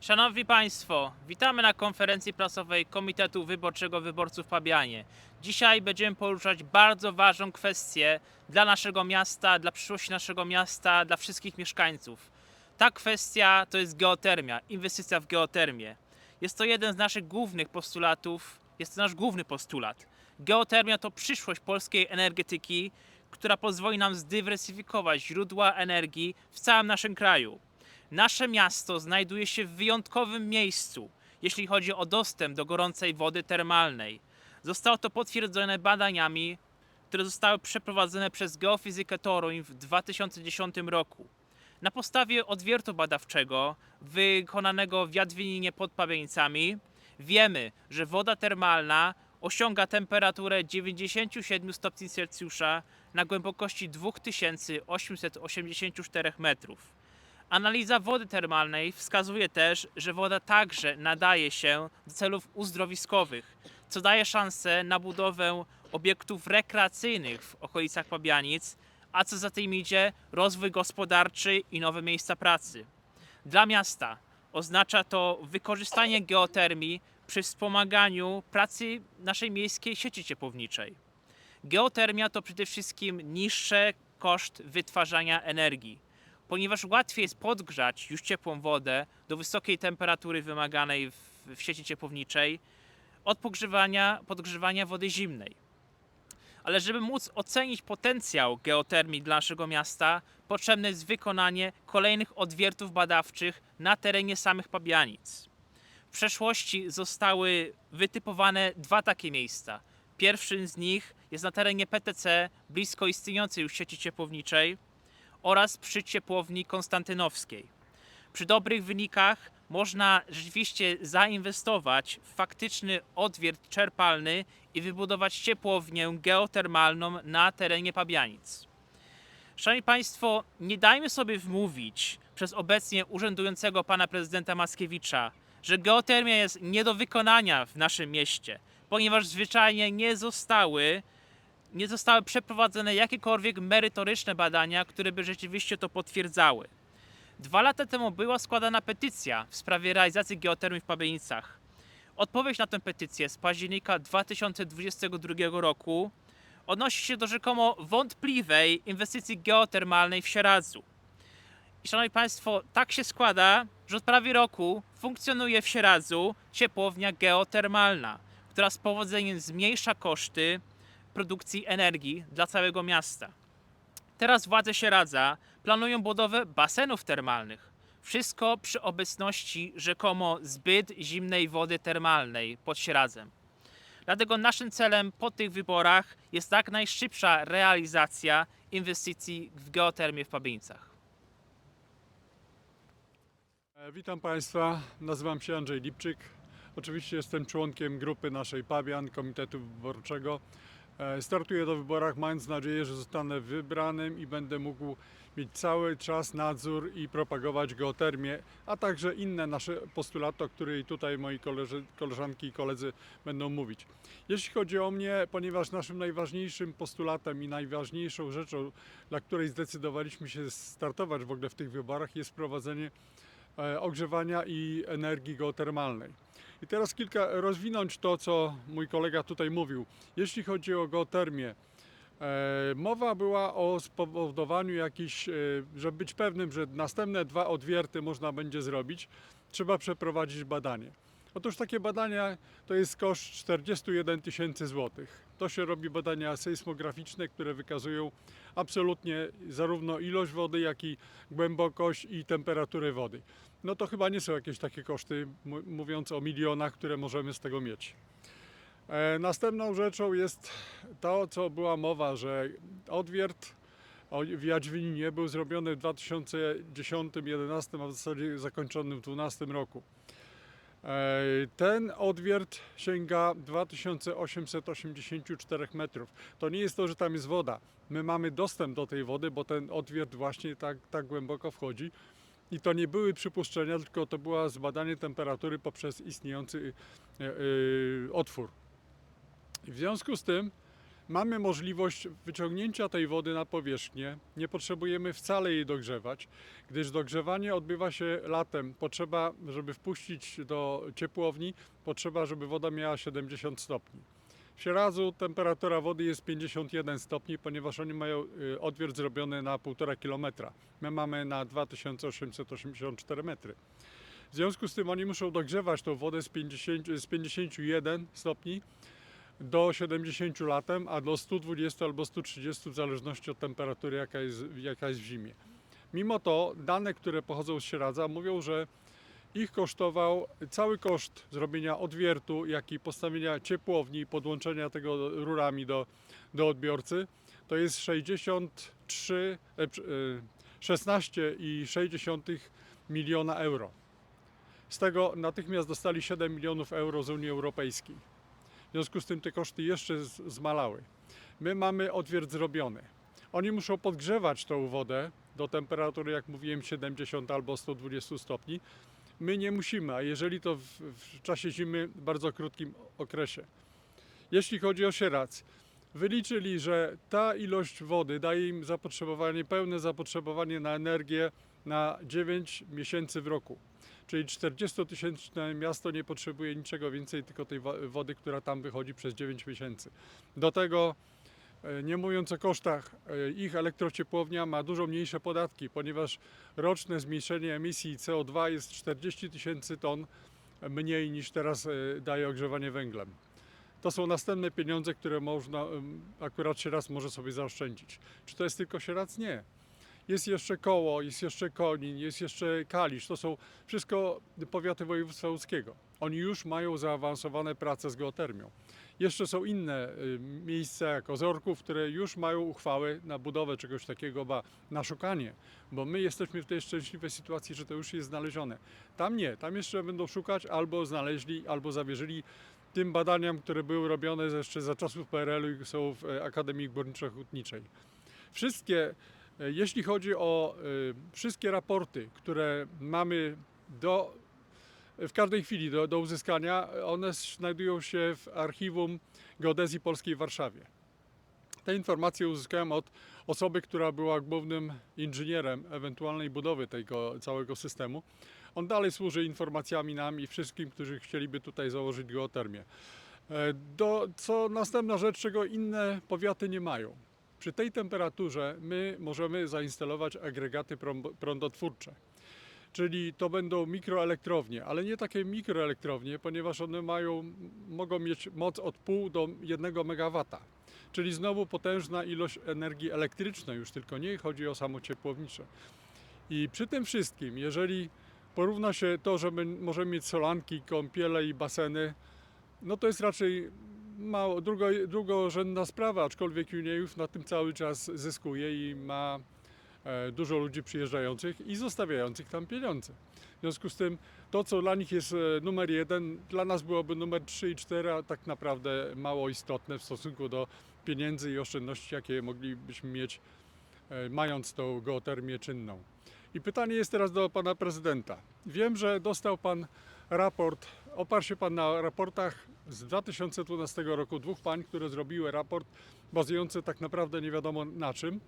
Szanowni Państwo, witamy na konferencji prasowej Komitetu Wyborczego Wyborców Pabianie. Dzisiaj będziemy poruszać bardzo ważną kwestię dla naszego miasta, dla przyszłości naszego miasta, dla wszystkich mieszkańców. Ta kwestia to jest geotermia, inwestycja w geotermię. Jest to jeden z naszych głównych postulatów, jest to nasz główny postulat. Geotermia to przyszłość polskiej energetyki, która pozwoli nam zdywersyfikować źródła energii w całym naszym kraju. Nasze miasto znajduje się w wyjątkowym miejscu, jeśli chodzi o dostęp do gorącej wody termalnej. Zostało to potwierdzone badaniami, które zostały przeprowadzone przez Geofizykę Toruń w 2010 roku. Na podstawie odwiertu badawczego wykonanego w Jadwininie pod Pawienicami wiemy, że woda termalna osiąga temperaturę 97 stopni Celsjusza na głębokości 2884 metrów. Analiza wody termalnej wskazuje też, że woda także nadaje się do celów uzdrowiskowych, co daje szansę na budowę obiektów rekreacyjnych w okolicach Pabianic, a co za tym idzie rozwój gospodarczy i nowe miejsca pracy. Dla miasta oznacza to wykorzystanie geotermii przy wspomaganiu pracy naszej miejskiej sieci ciepłowniczej. Geotermia to przede wszystkim niższy koszt wytwarzania energii ponieważ łatwiej jest podgrzać już ciepłą wodę do wysokiej temperatury wymaganej w, w sieci ciepłowniczej od pogrzewania, podgrzewania wody zimnej. Ale żeby móc ocenić potencjał geotermii dla naszego miasta, potrzebne jest wykonanie kolejnych odwiertów badawczych na terenie samych Pabianic. W przeszłości zostały wytypowane dwa takie miejsca. Pierwszym z nich jest na terenie PTC, blisko istniejącej już sieci ciepłowniczej, oraz przy ciepłowni konstantynowskiej. Przy dobrych wynikach można rzeczywiście zainwestować w faktyczny odwiert czerpalny i wybudować ciepłownię geotermalną na terenie Pabianic. Szanowni Państwo, nie dajmy sobie wmówić przez obecnie urzędującego pana prezydenta Mackiewicza, że geotermia jest nie do wykonania w naszym mieście, ponieważ zwyczajnie nie zostały nie zostały przeprowadzone jakiekolwiek merytoryczne badania, które by rzeczywiście to potwierdzały. Dwa lata temu była składana petycja w sprawie realizacji geotermii w Pabienicach. Odpowiedź na tę petycję z października 2022 roku odnosi się do rzekomo wątpliwej inwestycji geotermalnej w Sieradzu. I szanowni Państwo, tak się składa, że od prawie roku funkcjonuje w Sieradzu ciepłownia geotermalna, która z powodzeniem zmniejsza koszty produkcji energii dla całego miasta. Teraz władze Sieradza planują budowę basenów termalnych. Wszystko przy obecności rzekomo zbyt zimnej wody termalnej pod Sieradzem. Dlatego naszym celem po tych wyborach jest jak najszybsza realizacja inwestycji w geotermię w Pabienicach. E, Witam Państwa, nazywam się Andrzej Lipczyk. Oczywiście jestem członkiem grupy naszej Pabian, Komitetu Wyborczego. E, Startuję do wyborach mając nadzieję, że zostanę wybranym i będę mógł mieć cały czas nadzór i propagować geotermię, a także inne nasze postulaty, o których tutaj moi koleży, koleżanki i koledzy będą mówić. Jeśli chodzi o mnie, ponieważ naszym najważniejszym postulatem i najważniejszą rzeczą, dla której zdecydowaliśmy się startować w ogóle w tych wyborach, jest wprowadzenie e, ogrzewania i energii geotermalnej. I teraz kilka rozwinąć to, co mój kolega tutaj mówił. Jeśli chodzi o geotermię, e, mowa była o spowodowaniu jakiś, e, żeby być pewnym, że następne dwa odwierty można będzie zrobić, trzeba przeprowadzić badanie. Otóż takie badania to jest koszt 41 tysięcy złotych. To się robi badania sejsmograficzne, które wykazują absolutnie zarówno ilość wody, jak i głębokość i temperaturę wody. No to chyba nie są jakieś takie koszty, mówiąc o milionach, które możemy z tego mieć. E, następną rzeczą jest to, co była mowa, że odwiert w Jadźwininie był zrobiony w 2010-2011, a w zasadzie zakończony w 2012 roku. Ten odwiert sięga 2884 metrów. To nie jest to, że tam jest woda. My mamy dostęp do tej wody, bo ten odwiert właśnie tak, tak głęboko wchodzi. I to nie były przypuszczenia, tylko to było zbadanie temperatury poprzez istniejący e, e, otwór. W związku z tym Mamy możliwość wyciągnięcia tej wody na powierzchnię. Nie potrzebujemy wcale jej dogrzewać, gdyż dogrzewanie odbywa się latem. Potrzeba, żeby wpuścić do ciepłowni, potrzeba, żeby woda miała 70 stopni. W Sieradzu temperatura wody jest 51 stopni, ponieważ oni mają y, odwiert zrobiony na 1,5 km. My mamy na 2884 metry. W związku z tym oni muszą dogrzewać tą wodę z, 50, z 51 stopni do 70 latem, a do 120 albo 130 w zależności od temperatury, jaka jest, jaka jest w zimie. Mimo to dane, które pochodzą z Sieradza mówią, że ich kosztował cały koszt zrobienia odwiertu, jak i postawienia ciepłowni, podłączenia tego rurami do, do odbiorcy, to jest 63, e, przy- e, 16,6 miliona euro. Z tego natychmiast dostali 7 milionów euro z Unii Europejskiej. W związku z tym te koszty jeszcze zmalały. My mamy odwiert zrobiony. Oni muszą podgrzewać tą wodę do temperatury, jak mówiłem, 70 albo 120 stopni. My nie musimy, a jeżeli to w, w czasie zimy, w bardzo krótkim okresie. Jeśli chodzi o Sieradz, wyliczyli, że ta ilość wody daje im zapotrzebowanie, pełne zapotrzebowanie na energię na 9 miesięcy w roku. Czyli 40-tysięczne miasto nie potrzebuje niczego więcej, tylko tej wo- wody, która tam wychodzi przez 9 miesięcy. Do tego, e, nie mówiąc o kosztach, e, ich elektrociepłownia ma dużo mniejsze podatki, ponieważ roczne zmniejszenie emisji CO2 jest 40 tysięcy ton mniej niż teraz e, daje ogrzewanie węglem. To są następne pieniądze, które można, akurat Sieradz może sobie zaoszczędzić. Czy to jest tylko Sieradz? Nie. Jest jeszcze Koło, jest jeszcze Konin, jest jeszcze Kalisz. To są wszystko powiaty województwa łódzkiego. Oni już mają zaawansowane prace z geotermią. Jeszcze są inne y, miejsca, jak Ozorków, które już mają uchwały na budowę czegoś takiego, ba, na szukanie, bo my jesteśmy w tej szczęśliwej sytuacji, że to już jest znalezione. Tam nie, tam jeszcze będą szukać, albo znaleźli, albo zawierzyli tym badaniom, które były robione jeszcze za czasów PRL-u i są w e, Akademii Górniczo-Hutniczej. Wszystkie, jeśli chodzi o e, wszystkie raporty, które mamy do, w każdej chwili do, do uzyskania, one znajdują się w archiwum Geodezji Polskiej w Warszawie. Te informacje uzyskałem od osoby, która była głównym inżynierem ewentualnej budowy tego całego systemu. On dalej służy informacjami nam i wszystkim, którzy chcieliby tutaj założyć geotermię. E, Do, co następna rzecz, czego inne powiaty nie mają. Przy tej temperaturze my możemy zainstalować agregaty prąd- prądotwórcze. Czyli to będą mikroelektrownie, ale nie takie mikroelektrownie, ponieważ one mają, mogą mieć moc od pół do 1 MW. Czyli znowu potężna ilość energii elektrycznej, już tylko nie chodzi o samo ciepłownicze. I przy tym wszystkim, jeżeli porówna się to, że my możemy mieć solanki, kąpiele i baseny, no to jest raczej mało, drugo, drugorzędna sprawa, aczkolwiek Juniejów na tym cały czas zyskuje i ma e, dużo ludzi przyjeżdżających i zostawiających tam pieniądze. W związku z tym to, co dla nich jest e, numer jeden, dla nas byłoby numer 3 i 4, a tak naprawdę mało istotne w stosunku do pieniędzy i oszczędności, jakie moglibyśmy mieć, e, mając tą geotermię czynną. I pytanie jest teraz do pana prezydenta. Wiem, że dostał pan raport, oparł się pan na raportach z 2012 roku dwóch pań, które zrobiły raport bazujący tak naprawdę nie wiadomo na czym,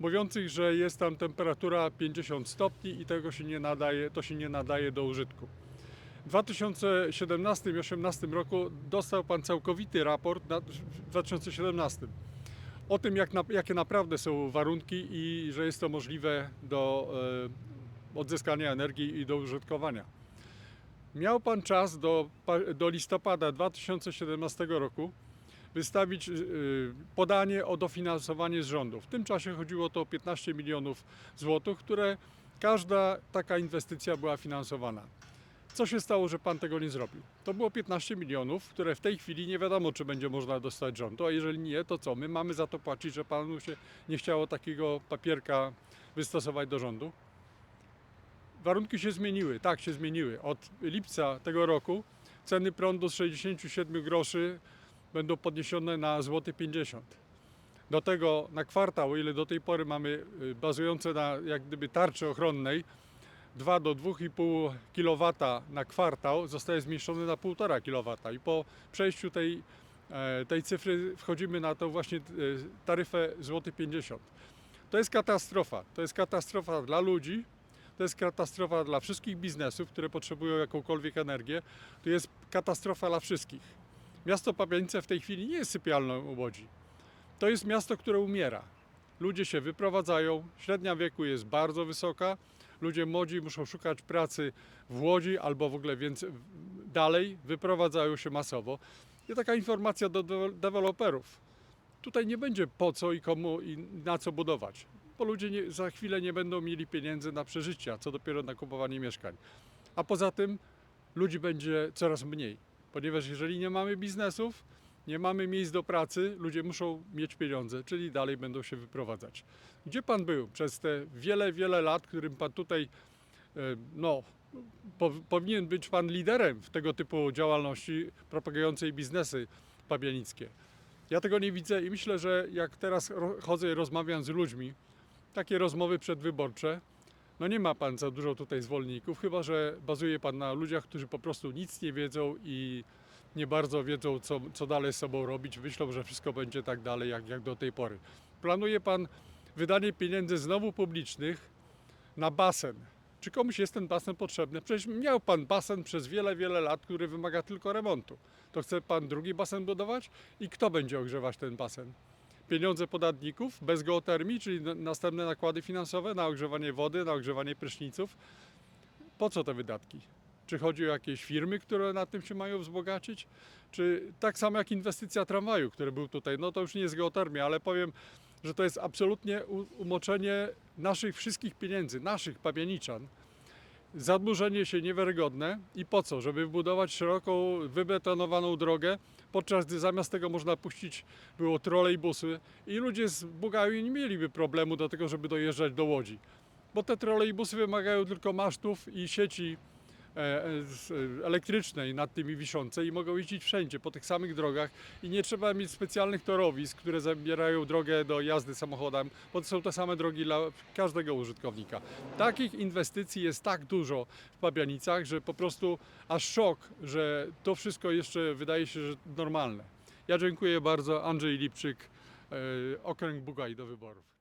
mówiących, że jest tam temperatura 50 stopni i tego się nie nadaje, to się nie nadaje do użytku. W 2017 i 2018 roku dostał pan całkowity raport na, w 2017 o tym, jak na, jakie naprawdę są warunki i że jest to możliwe do e, odzyskania energii i do użytkowania. Miał Pan czas do, do listopada 2017 roku wystawić e, podanie o dofinansowanie z rządu. W tym czasie chodziło to o 15 milionów złotych, które każda taka inwestycja była finansowana. Co się stało, że Pan tego nie zrobił? To było 15 milionów, które w tej chwili nie wiadomo, czy będzie można dostać rządu, a jeżeli nie, to co? My mamy za to płacić, że Panu się nie chciało takiego papierka wystosować do rządu? Warunki się zmieniły, tak się zmieniły. Od lipca tego roku ceny prądu z 67 groszy będą podniesione na złoty 50. Do tego na kwartał, o ile do tej pory mamy y, bazujące na jak gdyby tarczy ochronnej, 2 do 2,5 kW na kwartał zostaje zmniejszony na 1,5 kW i po przejściu tej e, tej cyfry wchodzimy na tą właśnie e, taryfę złoty 50. To jest katastrofa. To jest katastrofa dla ludzi, to jest katastrofa dla wszystkich biznesów, które potrzebują jakąkolwiek energię. To jest katastrofa dla wszystkich. Miasto Pabianice w tej chwili nie jest sypialną Łodzi. To jest miasto, które umiera. Ludzie się wyprowadzają, średnia wieku jest bardzo wysoka. Ludzie młodzi muszą szukać pracy w Łodzi albo w ogóle więcej, dalej, wyprowadzają się masowo. I taka informacja do dewe- deweloperów. Tutaj nie będzie po co i komu i na co budować, bo ludzie nie, za chwilę nie będą mieli pieniędzy na przeżycie, a co dopiero na kupowanie mieszkań. A poza tym ludzi będzie coraz mniej, ponieważ jeżeli nie mamy biznesów, nie mamy miejsc do pracy, ludzie muszą mieć pieniądze, czyli dalej będą się wyprowadzać. Gdzie pan był przez te wiele, wiele lat, którym pan tutaj, e, no, po, powinien być pan liderem w tego typu działalności propagującej biznesy pabianickie. Ja tego nie widzę i myślę, że jak teraz chodzę i rozmawiam z ludźmi, takie rozmowy przedwyborcze, no nie ma pan za dużo tutaj zwolenników, chyba że bazuje pan na ludziach, którzy po prostu nic nie wiedzą i nie bardzo wiedzą, co, co dalej z sobą robić. Myślą, że wszystko będzie tak dalej, jak, jak do tej pory. Planuje pan wydanie pieniędzy znowu publicznych na basen. Czy komuś jest ten basen potrzebny? Przecież miał pan basen przez wiele, wiele lat, który wymaga tylko remontu. To chce pan drugi basen budować? I kto będzie ogrzewać ten basen? Pieniądze podatników bez geotermii, czyli na- następne nakłady finansowe na ogrzewanie wody, na ogrzewanie pryszniców. Po co te wydatki? Czy chodzi o jakieś firmy, które na tym się mają wzbogacić? Czy tak samo jak inwestycja tramwaju, który był tutaj, no to już nie jest geotermia, ale powiem, że to jest absolutnie umoczenie naszych wszystkich pieniędzy, naszych pabianiczan. Zadłużenie się niewiarygodne i po co? Żeby wybudować szeroką, wybetonowaną drogę, podczas gdy zamiast tego można puścić było trolejbusy i ludzie z Bułgarii nie mieliby problemu do tego, żeby dojeżdżać do Łodzi. Bo te trolejbusy wymagają tylko masztów i sieci elektrycznej nad tymi wiszącej i mogą jeździć wszędzie, po tych samych drogach i nie trzeba mieć specjalnych torowisk, które zabierają drogę do jazdy samochodem, bo to są te same drogi dla każdego użytkownika. Takich inwestycji jest tak dużo w Pabianicach, że po prostu aż szok, że to wszystko jeszcze wydaje się, że normalne. Ja dziękuję bardzo. Andrzej Lipczyk, e, Okręg Bugaj do wyborów.